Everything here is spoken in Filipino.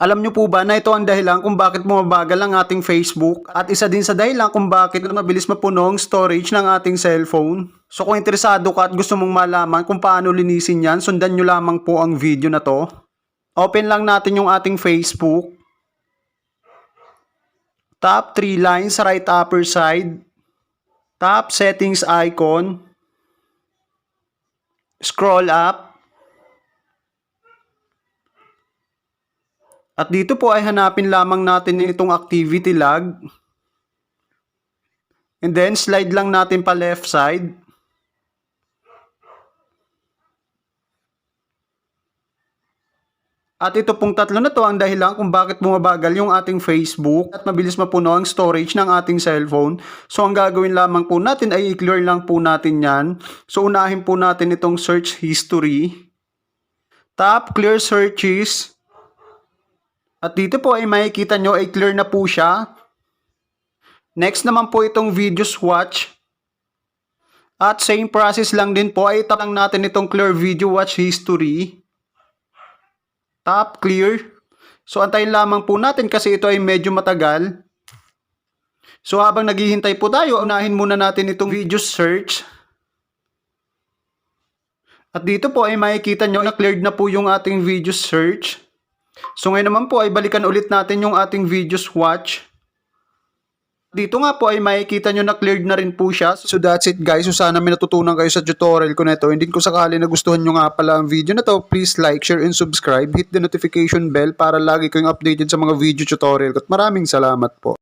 Alam nyo po ba na ito ang dahilan kung bakit bumabagal ang ating Facebook at isa din sa dahilan kung bakit mabilis mapuno ang storage ng ating cellphone? So kung interesado ka at gusto mong malaman kung paano linisin yan, sundan nyo lamang po ang video na to. Open lang natin yung ating Facebook. Top 3 lines sa right upper side. Tap settings icon. Scroll up. At dito po ay hanapin lamang natin itong activity log. And then slide lang natin pa left side. At ito pong tatlo na to ang dahilan kung bakit bumabagal yung ating Facebook at mabilis mapuno ang storage ng ating cellphone. So ang gagawin lamang po natin ay i-clear lang po natin yan. So unahin po natin itong search history. Tap clear searches. At dito po ay makikita nyo ay clear na po siya. Next naman po itong videos watch. At same process lang din po ay tap lang natin itong clear video watch history. Tap clear. So antayin lamang po natin kasi ito ay medyo matagal. So habang naghihintay po tayo, unahin muna natin itong video search. At dito po ay makikita nyo na cleared na po yung ating video search. So ngayon naman po ay balikan ulit natin yung ating videos watch. Dito nga po ay makikita nyo na cleared na rin po siya. So that's it guys. So sana may natutunan kayo sa tutorial ko na ito. Hindi ko sakali na gustuhan nyo nga pala ang video na to. Please like, share, and subscribe. Hit the notification bell para lagi kayong updated sa mga video tutorial. At maraming salamat po.